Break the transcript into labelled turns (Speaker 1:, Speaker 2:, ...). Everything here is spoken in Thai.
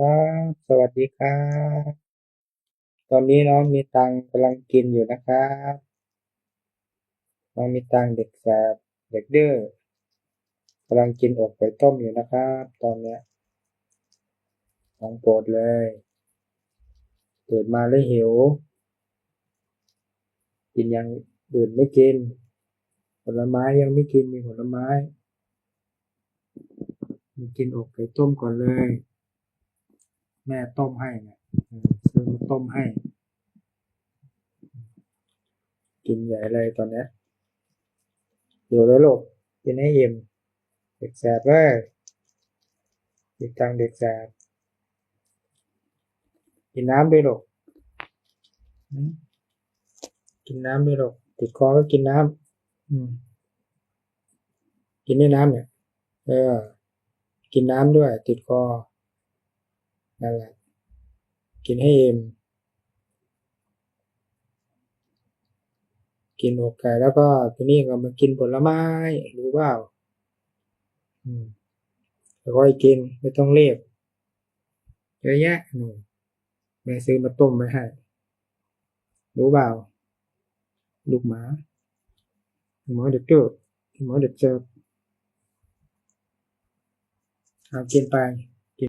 Speaker 1: ครับ สวัสดีครับ ตอนนี้น้องมีตังกำลังกินอยู่นะครับ น้องมีตังเด็กแสบเด็กดื้อกำลังกินอกไก่ต้มอยู่นะครับ ตอนเนี้ยของโปรดเลยเกิดมาแล้วหิว กินยังอื่นไม่กิน ผลไม้ยังไม่กินมีผลไม้ มีกินอกไก่ต้มก่อนเลย แม่ต้มให้เนี่ยอืมซื้อมาต้มให้ กินใหญ่เลยตอนเนี้ยอยู่แล้วลูกกินให้อิ่มเด็กแสบเว้ยเด็กจังเด็กแสบกินน้ำด้วยลูกอืมกินน้ำด้วยลูกติดคอก็กินน้ำอืมกินด้วยน้ำเนี่ยเออกินน้ำด้วย ติดคอ นั่นแหละ กินให้อิ่มกินอกไก่แล้วก็ทีนี้ก็มากินผลไม้รู้เปล่าอืมค่อยกินไม่ต้องเรียบเยอะแยะหนูแม่ซื้อมาต้มไว้ให้รู้เปล่าลูกหมาหมอเด็กเกิดหมอเด็กเจอเอากินไป